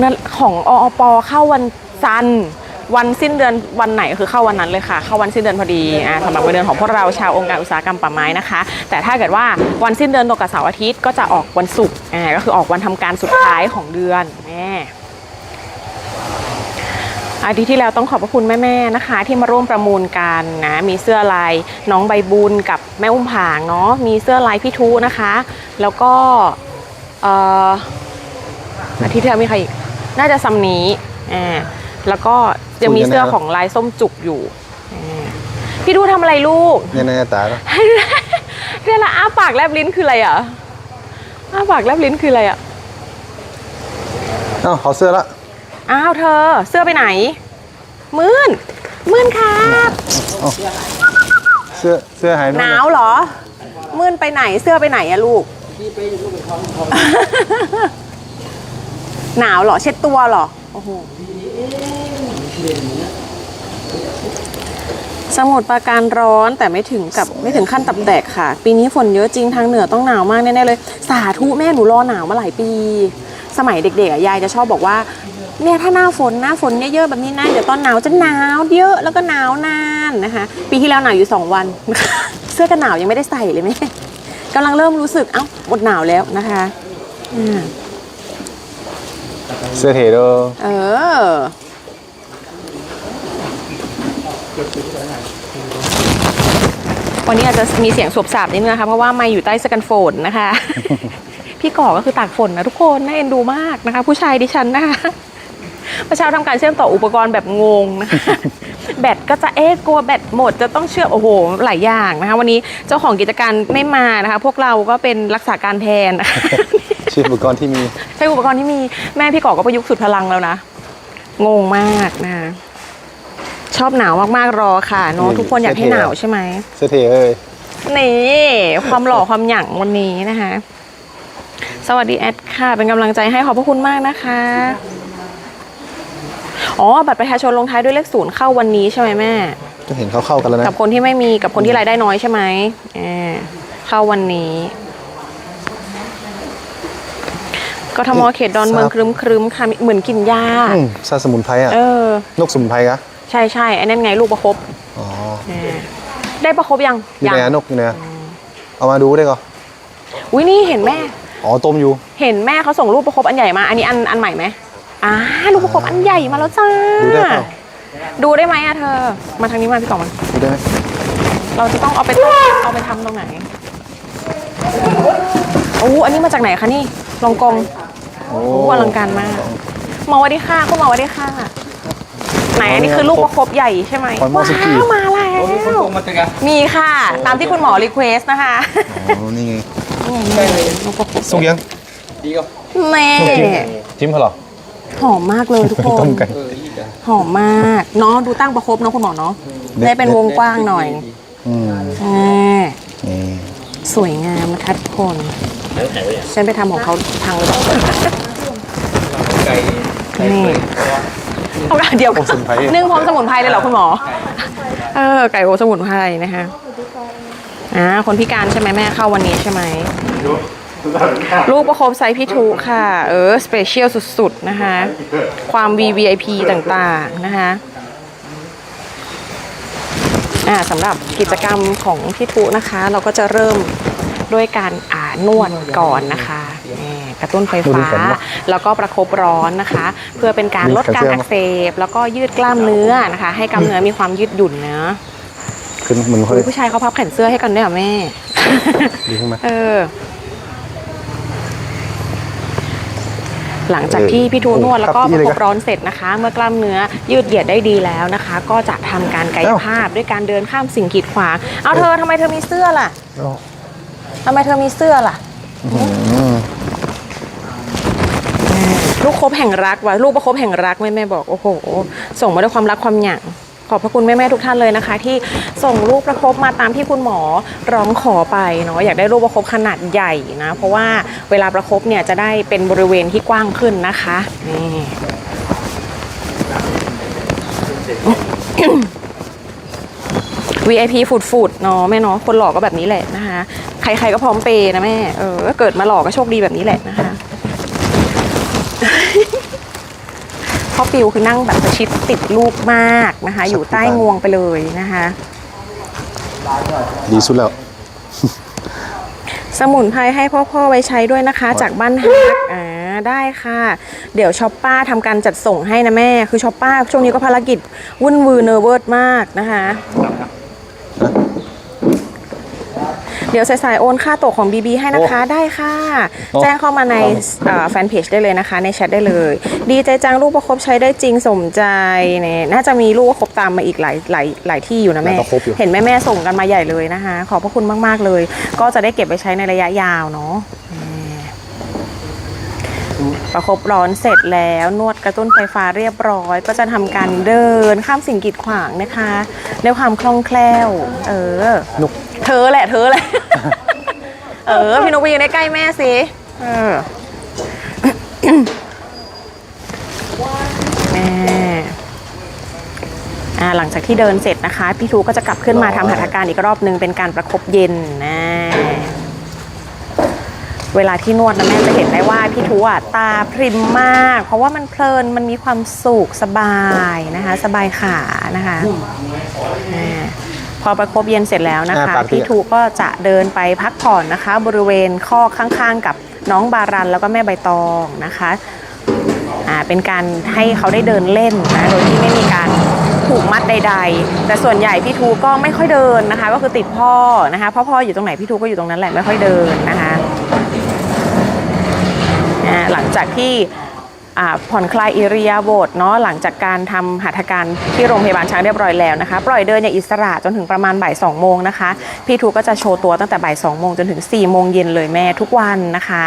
นั่นของออปเข้าวันจันทร์วันสิ้นเดือนวันไหนคือเข้าวันนั้นเลยค่ะ เข้าวันสิ้นเดือนพอดีอ่าสำหรับวันเดือนของพวกเราชาวองค์การอุตสาหกรรมป่าไม้นะคะ แต่ถ้าเกิดว่าวันสิ้นเดือนตรงกับเสาร์อาทิตย์ก็จะออกวันศุกร์อ่าก็คือออกวันทำการสุดท้ายของเดือนแม่อาทิตย์ที่แล้วต้องขอบพระคุณแม่ๆนะคะ ที่มาร่วมประมูลกันนะมีเสื้อลายน้องใบบุญกับแม่อุ้มผางเนาะมีเสื้อลายพี่ทุนะคะ แล้วก็เอ่ออาทิตย์ที่แล้วมีใครอีก น่าจะซัมนี้อ่าแล้วก็จะมีเสื้อของลายส้มจุกอยู่อ่าพี่ดูทำอะไรลูกเนี่ยในตาแล้วเรียกละอ้าปากแลบลิ้นคืออะไรอะอ้าปากแลบลิ้นคืออะไรอะเอ้าขอเสื้อละอ้าวเธอ เสื้อไปไหน มื่นมื่นครับเสื้อเสื้อหายหนาวเหรอ มื่นไปไหนเสื้อไปไหนอะลูก หนาวเหรอ เช็ดตัวเหรอ โอ้โหสมุทรปราการร้อนแต่ไม่ถึงกับไม่ถึงขั้นตับแตกค่ะ ปีนี้ฝนเยอะจริงทางเหนือต้องหนาวมากแน่ๆเลย สาธุแม่หนูรอหนาวมาหลายปี สมัยเด็กๆยายจะชอบบอกว่าเนี่ยถ้าหน้าฝนหน้าฝนเยอะๆแบบนี้นะเดี๋ยวตอนหนาวจะหนาวเยอะแล้วก็หนาวนานนะคะ ปีที่แล้วหนาวอยู่สองวัน เสื้อกันหนาวยังไม่ได้ใส่เลยแม่กำลังเริ่มรู้สึกเอ้าหมดหนาวแล้วนะคะ อืม เสื้อเทโดเออ วันนี้อาจจะมีเสียงสวบสาบนิดนึงนะคะ เพราะว่าไม่อยู่ใต้เสอกันฝนนะคะ พี่ก่อก็คือตากฝนนะทุกคนน่าเอ็นดูมากนะคะ ผู้ชายดิฉันนะคะประชาทำการเชื่อมต่ออุปกรณ์แบบงงนะคะแบตก็จะเอ๊ะกลัวแบตหมดจะต้องเชื่อมโอ้โหหลายอย่างนะคะ วันนี้เจ้าของกิจการไม่มานะคะ พวกเราก็เป็นรักษาการแทนนะคะ ชื่ออุปกรณ์ที่มีใช้อุปกรณ์ที่มีแม่พี่ก่อก็ประยุกต์สุดพลังแล้วนะ งงมากนะ ชอบหนาวมากๆรอค่ะเนาะทุกคนอยากให้หนาวใช่ไหมเสื้อเทเอ้ยนี่ความหล่อความหยั่งวันนี้นะคะ สวัสดีแอดค่ะ เป็นกำลังใจให้ขอบพระคุณมากนะคะอ๋อบัตรประชาชนลงท้ายด้วยเลขศูนย์เข้าวันนี้ใช่ไหมแม่ก็เห็นเขาเข้ากันแล้วนะกับคนที่ไม่มีกับคนที่รายได้น้อยใช่ไหมอ่าเข้าวันนี้ กทมเขตดอนเมืองครึมครึมๆค่ะเหมือนกินยาอืมซาสมุนไพรอะเออนกสมุนไพรกะใช่ใช่ไอ้นั่นไงลูกประคบอ๋ออ่าได้ประคบยังอยู่ไหนยัอะนกอยู่ไหนอะเอามาดูได้ก่อนอุ้ยนี่เห็นแม่อ๋อต้มอยู่ เห็นแม่เขาส่งรูปประคบอันใหญ่มา อันนี้อันอันใหม่ไหมอ่ารูปประคบอันใหญ่มาแล้วจ้าดูได้เปล่าดูได้ไหมอะเธอ มาทางนี้มาพี่กล่องมาดูได้ไหมเราจะต้องเอาไปเอาไปทำตรงไหนโอ้อันนี้มาจากไหนคะนี่ลองกอง โอ้โอ้อลังการมากหมอสวัสดีค่ะคุณหมอสวัสดีค่ะไหนอันนี้คือลูกประคบใหญ่ใช่ไหมคอยมอสกี้ว้าวมาแล้วมีค่ะ ตามที่คุณหมอรีเควสนะคะอ๋อนี่ไงนี่ลูกประคบสุกยังแม่จิ้มเขาเหรอ หอมมากเลยทุกคน ต้มกันหอมมากเนาะดูตั้งประคบเนาะคุณหมอเนาะเด็ด ได้เป็นวงกว้างหน่อยอืมอ่านี่สวยงามนะคะทุกคนฉันไปทำของเขาทางเลย นี่เอาละเดี๋ยวโอ้สมุนไพรนึ่งพร้อมสมุนไพรเลยเหรอคุณหมอ เออ ไก่โอสมุนไพรนะคะอ่าคนพิการใช่ไหมแม่เข้าวันนี้ใช่ไหมลูกประคบไซส์พี่ทุค่ะ เออ สเปเชียลสุด ๆ นะคะ ความ VVIP ต่าง ๆ นะคะอ่าสำหรับกิจกรรมของพี่ทุนะคะ เราก็จะเริ่มด้วยการอ่านวดก่อนนะคะนี่ กระตุ้นไฟฟ้า แล้วก็ประคบร้อนนะคะ เพื่อเป็นการลดการอักเสบ แล้วก็ยืดกล้ามเนื้อนะคะ ให้กล้ามเนื้อมีความยืดหยุ่นเนะขึ้นเหมือนเขาอุ๊ยผู้ชายเขาพับแขนเสื้อให้กันด้วยเหรอแม่ดีขึ้นไหมเออหลังจากที่พี่ทูนวดแล้วก็ครับปนี่ระเลยคครับบร้อนเสร็จนะคะ เมื่อกล้ามเนื้อยืดเหยียดได้ดีแล้วนะคะ ก็จะทำการกายเอ้าภาพด้วยการเดินข้ามสิ่งกีดขวางเอาเธอทำไมเธอมีเสื้อล่ะอ๋อทำไมเธอมีเสื้อล่ะอืม ลูกคบแห่งรักวะลูกประคบแห่งรักแม่แม่บอกโอ้โห ส่งมาด้วยความรักความหยั่งขอบพระคุณแม่แม่ๆทุกท่านเลยนะคะ ที่ส่งรูปประคบมาตามที่คุณหมอร้องขอไปเนาะอยากได้รูปประคบขนาดใหญ่นะ เพราะว่าเวลาประคบเนี่ยจะได้เป็นบริเวณที่กว้างขึ้นนะคะนี่ VIP ฝุดฝุดเนาะแม่เนาะคนหลอกก็แบบนี้แหละนะคะ ใครๆก็พร้อมเปย์นะแม่เออเกิดมาหล่อก็โชคดีแบบนี้แหละนะคะ อปิวคือนั่งแบบประชิดติดลูกมากนะคะ อยู่ใต้งวงไปเลยนะคะ ดีสุดแล้ว สมุนไพรให้พ่อพ่อๆไว้ใช้ด้วยนะคะ จากบ้านฮักอ่าได้ค่ะ เดี๋ยวช็อปป้าทำการจัดส่งให้นะแม่ คือช็อปป้าช่วงนี้ก็ภารกิจวุ่นวือเนอร์เวิร์ดมากนะคะ เดี๋ยวสายๆโอนค่าตกของ BB ให้นะคะได้ค่ะโอ้แจ้งเข้ามาในแฟนเพจได้เลยนะคะ ในแชทได้เลย ดีใจจังลูกประคบใช้ได้จริงสมใจเนี่ยน่าจะมีลูกประคบตามมาอีกหลายหลายหลายที่อยู่นะแม่น่าจะครบอยู่เห็นแม่แม่ๆส่งกันมาใหญ่เลยนะคะ ขอบพระคุณมากๆเลย ก็จะได้เก็บไปใช้ในระยะยาวเนาะประคบร้อนเสร็จแล้วนวดกระตุ้นไฟฟ้าเรียบร้อย ก็จะทำการเดินข้ามสิ่งกีดขวางนะคะด้วยความคล่องแคล่ว เออนุก เธอแหละเธอแหละ เออ พี่นุกไปยืนใกล้ๆแม่สิเออแม่อ่าหลังจากที่เดินเสร็จนะคะ พี่ทูก็จะกลับขึ้นมาทำหัตถการอีกรอบนึงเป็นการประคบเย็นนะเวลาที่นวดนะแม่จะเห็นได้ว่าพี่ทูอะตาพริมมาก เพราะว่ามันเพลินมันมีความสุขสบายนะคะ สบายขานะคะอ่า พอประคบเย็นเสร็จแล้วนะคะอ่าปากเปียกพี่ทูก็จะเดินไปพักผ่อนนะคะ บริเวณข้อข้างๆ กับน้องบารันแล้วก็แม่ใบตองนะคะอ่าเป็นการให้เขาได้เดินเล่นนะโดยที่ไม่มีการผูกมัดใด ๆ แต่ส่วนใหญ่พี่ทูก็ไม่ค่อยเดินนะคะ ก็คือติดพ่อนะคะพ่อพ่ออยู่ตรงไหนพี่ทูก็อยู่ตรงนั้นแหละไม่ค่อยเดินนะคะอ่าหลังจากที่อ่า ผ่อนคลายอิริยาบถเนาะหลังจากการทำหัตถการที่โรงพยาบาลช้างเรียบร้อยแล้วนะคะ ปล่อยเดินอย่างอิสระจนถึงประมาณบ่ายสองโมงนะคะ พี่ทูก็จะโชว์ตัวตั้งแต่บ่ายสองโมงจนถึง4ี่โมงเย็นเลยแม่ทุกวันนะคะ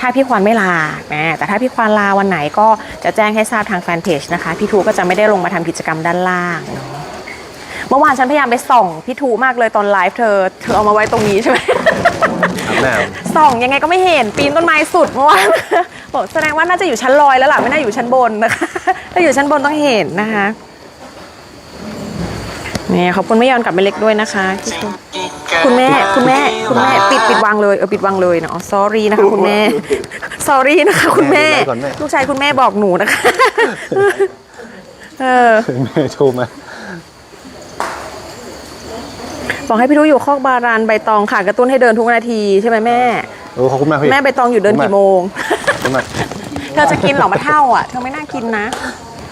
ถ้าพี่ควานไม่ลาแม่แต่ถ้าพี่ควานลาวันไหนก็จะแจ้งให้ทราบทางแฟนเพจนะคะ พี่ทูก็จะไม่ได้ลงมาทำกิจกรรมด้านล่างเนาะเมื่อวานฉันพยายามไปส่องพี่ทูมากเลยตอนไลฟ์เธอ เธอเอามาไว้ตรงนี้ใช่ไหมอาบน้ส่องยังไงก็ไม่เห็นปีนต้นไม้สุดเมื่อวาน บอกแสดงว่าน่าจะอยู่ชั้นลอยแล้วล่ะไม่น่าอยู่ชั้นบนนะคะ ถ้าอยู่ชั้นบนต้องเห็นนะคะเนี่ยขอบคุณไม่ยอนกลับไปเล็กด้วยนะคะพี่ทูคุณแม่คุณแม่คุณแม่ปิดปิดวางเลยเออปิดวางเลยเนาะ sorry นะคะคุณแม่ sorry นะคะ คุณแม่แม่ดูไลฟ์ก่อนแม่ลูกชายคุณแม่บอกหนูนะคะเออำแม่โทรมาบอกให้พี่ทูอยู่คอกบารันใบตองค่ะกระตุ้นให้เดินทุกนาทีใช่ไหมแม่โอ้ขอบคุณมากพี่แม่ใบตองอยู่เดินกี่โมง ขอบคุณมากเธอจะกินเหรอมะเท่าอะ เธอไม่น่ากินนะ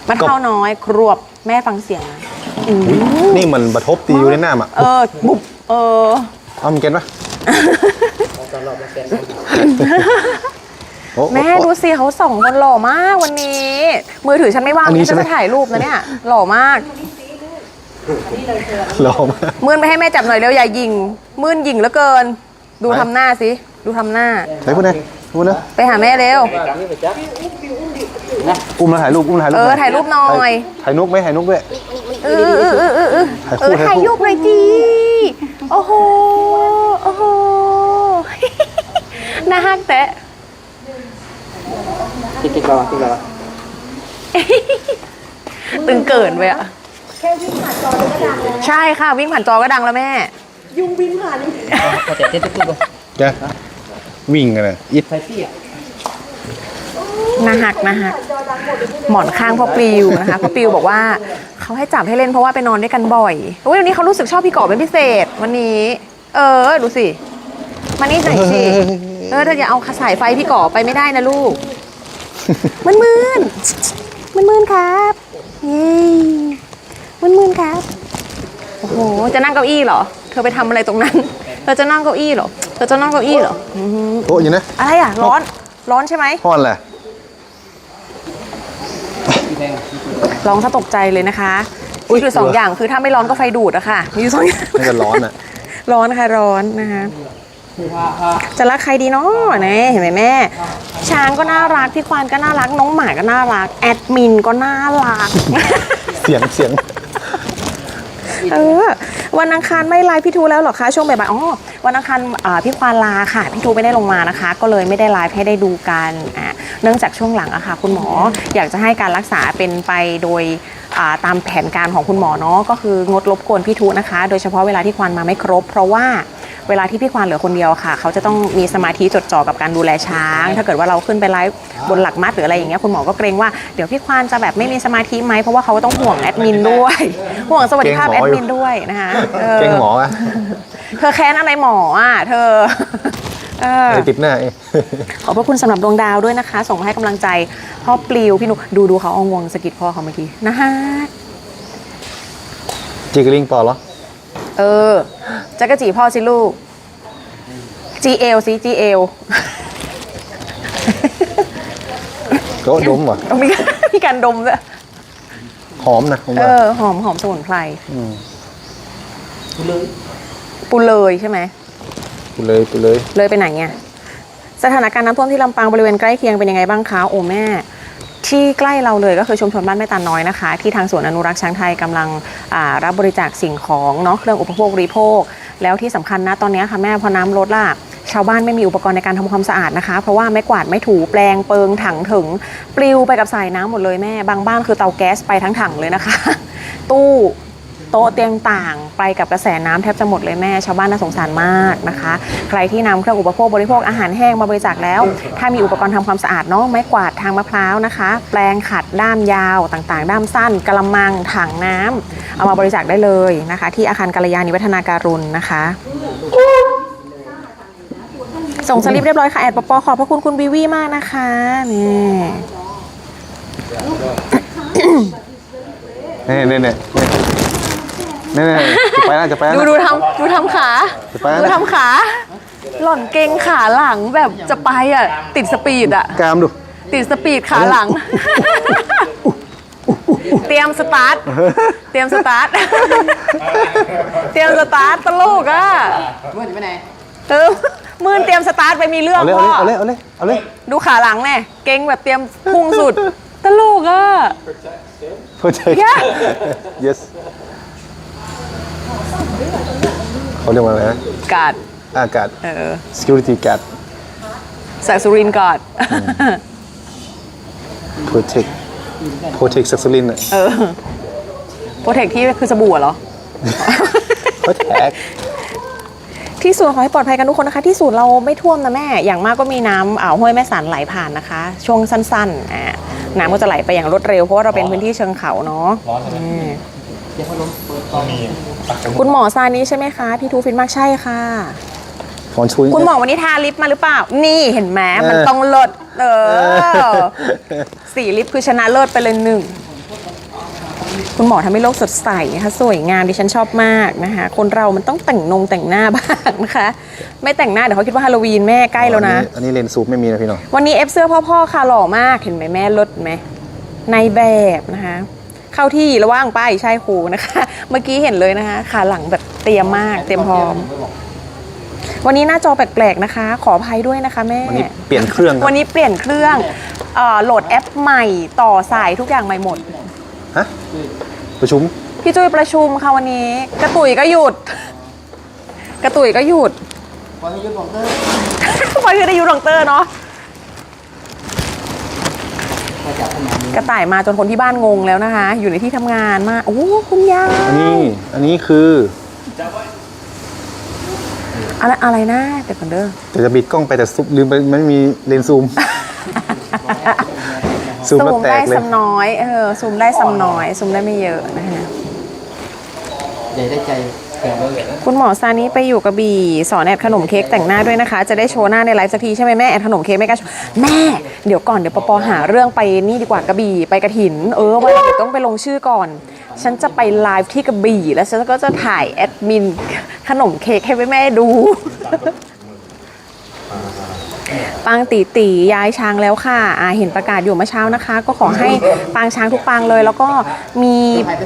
มะเท่าน้อยครวบแม่ฟังเสียงนะอืมนี่มันบรรทบตีอยู่ในหน้าอะเออ บุบ เออเอามันเก็นปะโอ้แม่ดูสิเขาสองคนหล่อมากวันนี้ มือถือฉันไม่ว่างอันนี้นี่ฉันใช่จะไหมถ่ายรูปนะเนี่ยหล่อมากรอมามื่นไปให้แม่จับหน่อยเร็วอย่ายิง มื่นยิงเหลือเกิน ดูทำหน้าสิ ดูทำหน้า ไหนพูดไหน พูดนะไปหาแม่เร็ว อุ้มมาถ่ายรูปอุ้มถ่ายรูปเออถ่ายรูปหน่อย ถ่ายนกไหมถ่ายนกด้วย เออเออเออเออเออถ่ายเอคู่อถ่ายรูปหน่อยจีโอ้โห โอ้โห น่าฮักแตะ Titik bawah, titik bawah. ตึงเกินไปอะใช่ค่ะ วิ่งผ่านจอก็ดังแล้วแม่ Hati-hati titik tuh. แก วิ่งกันเลยอิด Saya sih ya. น่าหักนาหัก หมอนข้างพ่อปลิวนะคะพ่อปลิวบอกว่าเขาให้จับให้เล่นเพราะว่าไปนอนด้วยกันบ่อยโอ้ยวันนี้เขารู้สึกชอบพี่กอบเป็นพิเศษ วันนี้ เออ ดูสิมานี่หน่อยสิเออเธออย่าเอาสายไฟพี่ก่อไปไม่ได้นะลูกมันมืนมันมืนครับเย้มันมืนครับโอ้โหจะนั่งเก้าอี้เหรอ เธอไปทำอะไรตรงนั้น เธอจะนั่งเก้าอี้เหรอเธอจะนั่งเก้าอี้เหรออือหือโอ้ยนะอะไรอะร้อนร้อนใช่ไหมพ่อนแหละร้องถ้าตกใจเลยนะคะมีอยู่สองอย่างคือถ้าไม่ร้อนก็ไฟดูดอะค่ะมีอยู่สองอย่างน่าจะร้อนอะร้อนค่ะร้อนนะคะจะรักใครดีเนาะเนี่ยเห็นไหมแม่ ช้างก็น่ารักพี่ควานก็น่ารักน้องหมาก็น่ารัก แอดมินก็น่ารัก เสียงเสียง เออวันอังคารไม่ไลฟ์พี่ทูแล้วเหรอคะช่วงบ่ายๆอ๋อวันอังคารพี่ควานลาค่ะพี่ทูไม่ได้ลงมานะคะ ก็เลยไม่ได้ไลฟ์ให้ได้ดูกันอะเนื่องจากช่วงหลังอะค่ะ คุณหมออยากจะให้การรักษาเป็นไปโดยตามแผนการของคุณหมอเนาะก็คืองดรบกวนพี่ทูนะคะ โดยเฉพาะเวลาที่ควานมาไม่ครบ เพราะว่า เวลาที่พี่ควานเหลือคนเดียวค่ะ เขาจะต้องมีสมาธิจดจ่อกับการดูแลช้าง ถ้าเกิดว่าเราขึ้นไปไลฟ์บนหลักมัดหรืออะไรอย่างเงี้ยคุณหมอก็เกรงว่าเดี๋ยวพี่ควานจะแบบไม่มีสมาธิไหมเพราะว่าเขาก็ต้องห่วงแอดมินด้วยห่วงสวัสดิภาพเกรแองหมออยู่ดมินด้วยนะคะเออเก่งหมออะเธอแค้นอะไรหมออะเธอเอออะไรติดหน้าเองขอบพระคุณสำหรับดวงดาวด้วยนะคะ ส่งมาให้กำลังใจพ่อปลิวพี่นุกดูดูเขาเอางวงสะกิดพ่อเขาเมื่อกี้นะฮะจิกลิงปอเหรอ เออจักรจีพ่อสิลูก GL สิ GL ก็ดมว่ะต้องมีมีการดมด้วยหอมนะผมเอว่าอหอมหอมสมุนไพรมปูเลยใช่ไหม ไปเลยไปเลย เลยไปไหนเนี่ยสถานการณ์น้ำท่วมที่ลำปางบริเวณใกล้เคียงเป็นยังไงบ้างคะโอ้แม่ ที่ใกล้เราเลยก็คือชุมชนบ้านแม่ตาน้อยนะคะ ที่ทางสวนอนุรักษ์ช้างไทยกำลังรับบริจาคสิ่งของเนาะเครื่องอุปโภคบริโภค แล้วที่สำคัญนะตอนนี้ค่ะแม่พอน้ำลดล่ะชาวบ้านไม่มีอุปกรณ์ในการทำความสะอาดนะคะ เพราะว่าไม่กวาดไม่ถูแปลงเปิงถังถึงปลิวไปกับสายน้ำหมดเลยแม่ บางบ้านคือเตาแก๊สไปทั้งถังเลยนะคะ ตู้ โต๊ะเตียงต่าง ไปกับกระแสน้ำแทบจะหมดเลยแม่ชาวบ้านน่าสงสารมากนะคะ ใครที่นำเครื่องอุปโภคบริโภคอาหารแห้งมาบริจาคแล้ว ถ้ามีอุปกรณ์ทำความสะอาดเนาะไม้กวาดทางมะพร้าวนะคะ แปลงขัดด้ามยาวต่างๆ ด้ามสั้นกระมังถังน้ำเอามาบริจาคได้เลยนะคะ ที่อาคารกัลยาณิวัฒนาการุณนะคะส่งสลิปเรียบร้อยค่ะ แอดปปขอบพระคุณคุณวิวีมากนะคะนี่เนี่ยเนี่ยเนี่ย นี่ยเนี่ยจะไปแล้วจะไปแล้วดูนะดูทำดูทำขาจะไปแล้วดูทำขา หล่อนเก่งขาหลังแบบจะไปอะ ติดสปีดอะ กามดู ติดสปีดขาหลัง เตรียมสตาร์ท เตรียมสตาร์ท เตรียมสตาร์ทตลกอะเมื่อจะไปไหนเออมืนเตรียมสตาร์ทไปมีเรื่องเอาเลยพ่อเอาเลยเอาเลยเอาเลยดูขาหลังแน่เก่งแบบเตรียมพุ่งสุดตลกอะ เพื่อเจอ Yeah. yes เขาเรียกว่าอะไรนะกาดอากาศ เออ security guard แสกสุรินทร์กาด protect protect สักสลินอะ เออโปรเทคที่คือสบู่เหรอ protect ที่ศูนย์ขอให้ปลอดภัยกันทุกคนนะคะ ที่ศูนย์เราไม่ท่วมนะแม่ อย่างมากก็มีน้ำอ่าวห้วยแม่สันไหลผ่านนะคะ ช่วงสั้นๆอ่าน้ำก็จะไหลไปอย่างรวดเร็วเพราะว่าเราเป็นพื้นที่เชิงเขาเนาะอืม คุณหมอซานี้ใช่ไหมคะ พี่ทูฟินมากใช่ค่ะฟอนชุยคุณหมอวันนี้ทาลิปมาหรือเปล่า นี่เห็นไหมมันเออต้องเลิศเออสีลิปคือชนะเลิศไปเลยหนึ่ง คุณหมอทำให้โลกสดใสนะคะสวยงามดิฉันชอบมากนะคะ คนเรามันต้องแต่งนงแต่งหน้าบ้างนะคะ ไม่แต่งหน้าเดี๋ยวเขาคิดว่าฮาโลวีนแม่ใกล้แล้วนะ อันนี้เลนส์ซูมไม่มีนะพี่น้องวันนี้เอฟเสื้อพ่อๆค่ะหล่อมากเห็นไหมแม่ลดไหมในแบบนะคะ เข้าที่ระว่างไปใช่ครูนะคะ เมื่อกี้เห็นเลยนะคะขาหลังแบบเตรียมมากเตรียมพร้อม วันนี้หน้าจอแปลกๆนะคะ ขออภัยด้วยนะคะแม่ วันนี้เปลี่ยนเครื่องครับวันนี้เปลี่ยนเครื่องเอ่อโหลดแอปใหม่ต่อสายทุกอย่างใหม่หมด ฮะประชุมพี่จุ้ยประชุมค่ะวันนี้ กระตุยก็หยุด กระตุยก็หยุดพอที่ยุทธบอกเตอร์พอที่ได้ยุดลองเตอร์เนาะ มาจับขนาดนี้ กระต่ายมาจนคนที่บ้านงงแล้วนะคะ อยู่ในที่ทำงานมากโอ้คุณยายอันนี้อันนี้คืออะไรอะไรนะเดี๋ยวก่อนเด้อแต่จะบิดกล้องไปแต่ซุปลืมไปไม่มีเลนส์ซูม ซูมแล้วแตได้กเลยสำน้อยเออซูมได้สำน้อยซูมได้ไม่เยอะนะคะ ใหญ่ได้ใจแข็งเลย คุณหมอซานี้ไปอยู่กระบี่สอนแอดขนมเค้กแต่งหน้าด้วยนะคะ จะได้โชว์หน้าในไลฟ์สักทีใช่ไหมแม่แอดขนมเค้กไม่กล้าโชว์แม่เดี๋ยวก่อนเดี๋ยวปอปอหาเรื่องไปนี่ดีกว่ากระบี่ไปกระถิน เออวันนี้ต้องไปลงชื่อก่อน ฉันจะไปไลฟ์ที่กระบี่แล้วฉันก็จะถ่ายแอดมินขนมเค้กให้แม่ดู ปางตีตีย้ายช้างแล้วค่ะอ่าเห็นประกาศอยู่เมื่อเช้านะคะ ก็ขอให้ปางช้างทุกปางเลย แล้วก็มี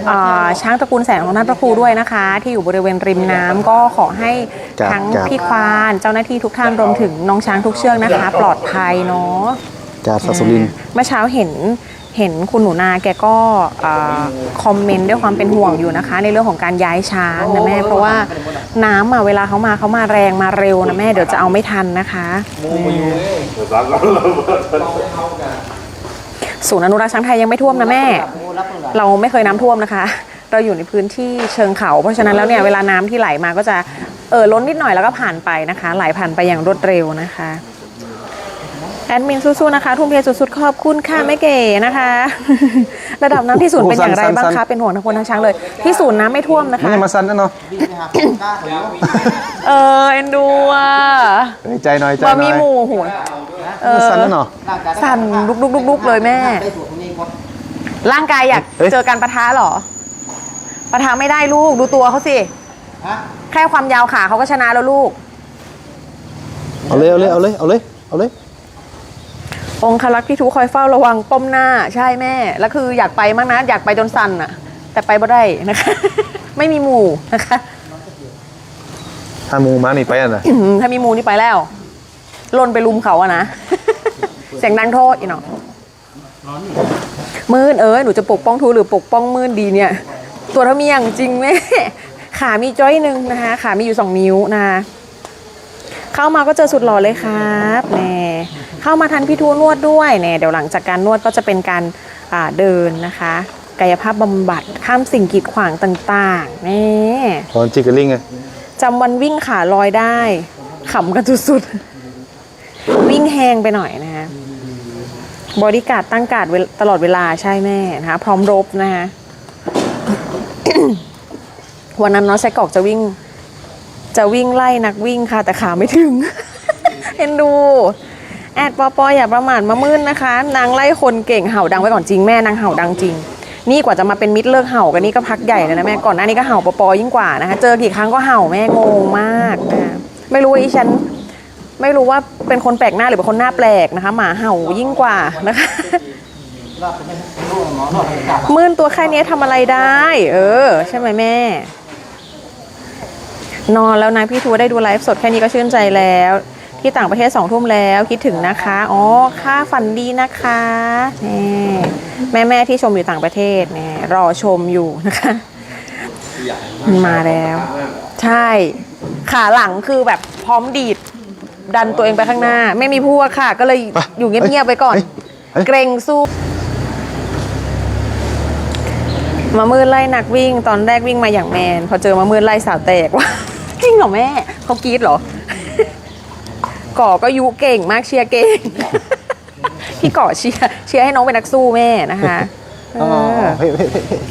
อ่าช้างตระกูลแสนของท่านพระครูด้วยนะคะ ที่อยู่บริเวณริมน้ำก็ขอให้ครับทั้งครับพี่ควานเจ้าหน้าที่ทุกท่านรวมถึงน้องช้างทุกเชือกนะคะ ปลอดภัยเนาะจากสักสลินทร์เมื่อเช้าเห็น เห็นคุณหนูนาแกก็คอมเมนต์ด้วยความเป็นห่วงอยู่นะคะ ในเรื่องของการย้ายช้างนะแม่ เพราะว่าน้ำอะเวลาเขามาเขามาแรงมาเร็วนะแม่เดี๋ยวจะเอาไม่ทันนะคะศูนย์อนุรักษ์ช้างไทยยังไม่ท่วมนะแม่ เราไม่เคยน้ำท่วมนะคะ เราอยู่ในพื้นที่เชิงเขา เพราะฉะนั้นแล้วเนี่ยเวลาน้ำที่ไหลมาก็จะเออล้นนิดหน่อยแล้วก็ผ่านไปนะคะ ไหลผ่านไปอย่างรวดเร็วนะคะ แอดมินสู้ๆนะคะ ทุ่มเทสุดๆขอบคุณค่ะแม่เก๋นะคะ ระดับน้ำที่ศูนย์เป็นอย่างไรบ้างคะเป็นห่วงทั้งคนทั้งช้างเลย ที่ศูนย์น้ำไม่ท่วมนะมันคะ ยังมาสั้นนะเนาะวิ่งไปหาของกล้าของน้องเออเอ็นดูอะเอ้ยใจหน่อยใจบะหหน่มีอยหมูโหยเออสั้นนะเนาะร่างกายสั่นลุกๆๆๆเลยแม่ได้ตัวคนนี้ก็ร่างกายอยากเฮ้ย เจอการประทะเหรอ ประทะไม่ได้ลูกดูตัวเขาสิฮะแค่ความยาวขาเขาก็ชนะแล้วลูกเอาเลยเอาเลยเอาเลยเอาเลยเอาเลย องคลักษ์พี่ทูคอยเฝ้าระวังป้มหน้าใช่แม่ แล้วคืออยากไปมากนะอยากไปจนสั่นอะแต่ไปบ่ได้นะคะ ไม่มีหมู่นะคะ ถ้าหมูมานี่ไปอะนะอื้อหือถ้ามีหมู่นี่ไปแล้วลนไปลุมเขาอะนะ เสียงดังโทษอีเนาะมืนเอ้ยหนูจะปกป้องทูหรือปกป้องมืนดีเนี่ย ตัวเท่ามีอย่างจริงแม่ขามีจ้อยหนึ่งนะคะ ขามีอยู่สองนิ้วนะคะ เข้ามาก็เจอสุดหล่อเลยครับแน่เข้ามาทันพี่ทูนวดด้วยแน่เดี๋ยวหลังจากการนวดก็จะเป็นการอ่าเดินนะคะ กายภาพบำบัดข้ามสิ่งกีดขวางต่างๆแน่ตอนจิกเกอร์ลิงไงจำวันวิ่งขาลอยได้ขำกันสุดๆวิ่งแหงไปหน่อยนะคะบอดี้การ์ดตั้งการ์ดเวลตลอดเวลาใช่แม่นะคะพร้อมรบนะคะวันนั้นน้องไซกรอกจะวิ่ง จะวิ่งไล่นักวิ่งค่ะ แต่ขาไม่ถึง เอ็นดู แอดปอปออย่าประมาทมามื่นนะคะ นางไล่คนเก่งเห่าดังไว้ก่อนจริงแม่นางเห่าดังจริง นี่กว่าจะมาเป็นมิตรเลิกเห่ากันนี่ก็พักใหญ่เลยนะแม่ก่อนหน้านี้ก็เห่าปอปอยิ่งกว่านะคะ เจอกี่ครั้งก็เห่าแม่งงมากนะไม่รู้อีฉันไม่รู้ว่าเป็นคนแปลกหน้าหรือเป็นคนหน้าแปลกนะคะหมาเห่ายิ่งกว่านะคะมื่นตัวแค่นี้ทำอะไรได้ เออ ใช่ไหมแม่ นอนแล้วนะพี่ทัวได้ดูไลฟ์สดแค่นี้ก็ชื่นใจแล้ว ที่ต่างประเทศสองทุ่มแล้วคิดถึงนะคะ อ๋อ ค่าฝันดีนะคะนี่แม่แม่ๆที่ชมอยู่ต่างประเทศเนี่ยรอชมอยู่นะคะมันมาแล้ว ใช่ ขาหลังคือแบบพร้อมดีด ดันตัวเองไปข้างหน้า ไม่มีพวกค่ะ ก็เลยไปอยู่เงียบๆไปก่อนเฮ้ยเฮ้ยเกรงสู้มามืดไล่นักวิ่ง ตอนแรกวิ่งมาอย่างแมน พอเจอมามืดไล่สาวแตกว่า จริงเหรอแม่เขากรีดเหรอ ก่อก็ยุเก่งมากเชียร์เก่ง พี่ก่อเชียร์เชียร์ให้น้องเป็นนักสู้แม่นะคะเออ๋ออเฮ้ยเฮ้ยเฮ้ยเฮ้ย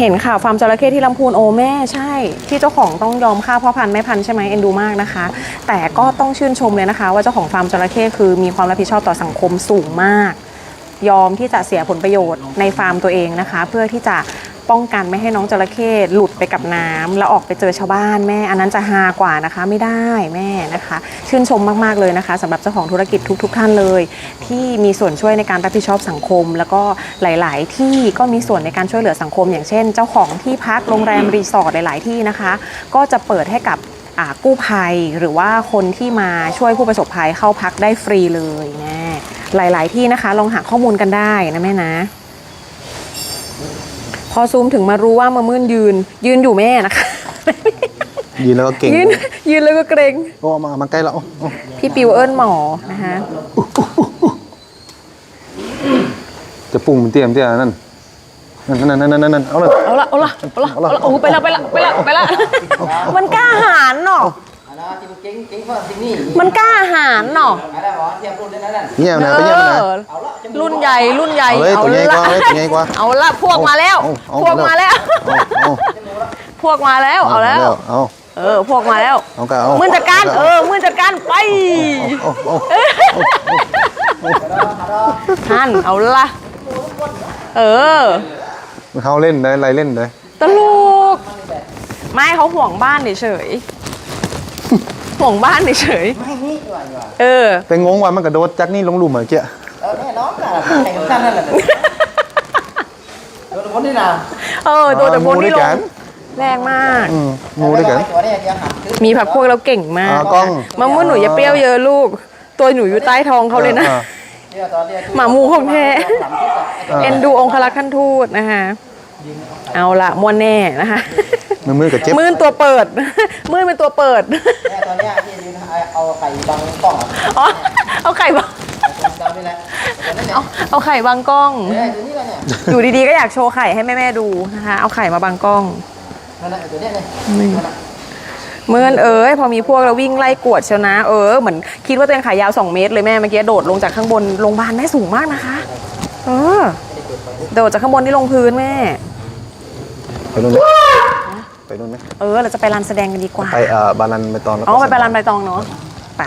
เห็นข่าวฟาร์มจระเข้ที่ลำพูนโอแม่ใช่ ที่เจ้าของต้องยอมฆ่าพ่อพันธุ์แม่พันธุ์ใช่ไหมเอ็นดูมากนะคะ แต่ก็ต้องชื่นชมเลยนะคะ ว่าเจ้าของฟาร์มจระเข้คือมีความรับผิดชอบต่อสังคมสูงมาก ยอมที่จะเสียผลประโยชน์ในฟาร์มตัวเองนะคะ เพื่อที่จะ ป้องกันไม่ให้น้องจระเข้หลุดไปกับน้ำแล้วออกไปเจอชาวบ้านแม่ อันนั้นจะฮากว่านะคะไม่ได้แม่นะคะ ชื่นชมมากๆเลยนะคะสำหรับเจ้าของธุรกิจทุก ๆ ท่านเลย ที่มีส่วนช่วยในการรับผิดชอบสังคม แล้วก็หลาย ๆ ที่ก็มีส่วนในการช่วยเหลือสังคม อย่างเช่น เจ้าของที่พักโรงแรมรีสอร์ทหลาย ๆ ที่นะคะ ก็จะเปิดให้กับกู้ภัยหรือว่าคนที่มาช่วยผู้ประสบภัยเข้าพักได้ฟรีเลยนะหลาย ๆ ที่นะคะลองหาข้อมูลกันได้นะแม่นะ พอซูมถึงมารู้ว่ามามื่นยืน ยืนอยู่แม่นะคะ ยืนแล้วก็เก่งยืนยืนแล้วก็เกรงโอ้เอามามาใกล้แล้วโอ้โอ้พี่ปิวเอิญหมอนะคะจะปุ่งมันเตรียมเตรียมนั่นนั่นนั่นนั่นนั่นนั่นเอาเลยเอาละเอาละเอาละเอาละโอ้โหไปละไปละไปละไปละมันกล้าหาญเนาะ อันนั้นที่มันเก่งเก่งเพราะที่นี่มันกล้าหาญเนาะอันนั้นบอกเทียบรุ่นได้นั่นเงียบนะไปเงียบนะเออเอาละจะรุ่นใหญ่รุ่นใหญ่เอาเลยตัวใหญ่กว่าเอาเลยตัวใหญ่กว่าเอาละพวกมาแล้วเอาเอาพวกมาแล้วเอาพวกมาแล้วเอาแล้วเอาเออพวกมาแล้วเอาก็เอามื่นจัดการเออมื่นจัดการไปเอาเอาท่านเอาละเออเขาเล่นได้อะไรเล่นได้ตลกไม่เขาห่วงบ้านเฉย ๆห่วงบ้านเฉยไม่นี่ดีกว่าดีกว่าๆเออ แต่งงว่ามันกระโดดจากนี่ลงหลุมเหมือนเกี้ยเออแน่นอนน่ะแข่งกันนั่นแหละโดนคนนี่นะเออตัวแต่พวกงูด้นี้วยลกังนแรงมากอืมงูด้วยกันตัวเนี่ยเดียวหาซื้อมีผักพวกเราเก่งมากอ่ากล้อง มะม่วงหนูอย่าเปรี้ยวเยอะลูก ตัวหนูอยู่ใต้ท้องเขาเลยนะออเดี๋ยวตอนเดียวหมาหมูของแท้หลังที่จะเออ เอ็นดูองคลักษ์ท่านทูตนะคะ เอาละมวนแน่นะคะ มือมือกับเจ็บมื่นตัวเปิด มื่นเป็นตัวเปิดแม่ตอนเนี้ยที่ยืนเอาไข่บังกล้องอะอ๋อ เอาไข่บังจำได้แหละตัวนั้นเนี่ยเอาเอาไข่บังกล้อง เอ้ยตัวนี้กันเนี่ยอยู่ดีๆก็อยากโชว์ไข่ให้แม่ๆดูนะคะ เอาไข่มาบังกล้อง นั่นแหละตัวเนี้ยเลยนี่เมื่อนเอ้ยพอมีพวกเราวิ่งไล่กวดเชียวนะ เออเหมือนคิดว่าตัวเองขายาว 2 เมตรเลยแม่เมื่อกี้โดดลงจากข้างบนโรงพยาบาลแม่สูงมากนะคะ เออ โดดจากข้างบนนี่ลงพื้นแม่ ไปนู่นไหมไป นู่นไหมเออ เราจะไปรันแสดงกันดีกว่า ไปเอ่อบาลันไปตอนแล้วก็อ๋อไปไปรันใบตองเนาะ ไป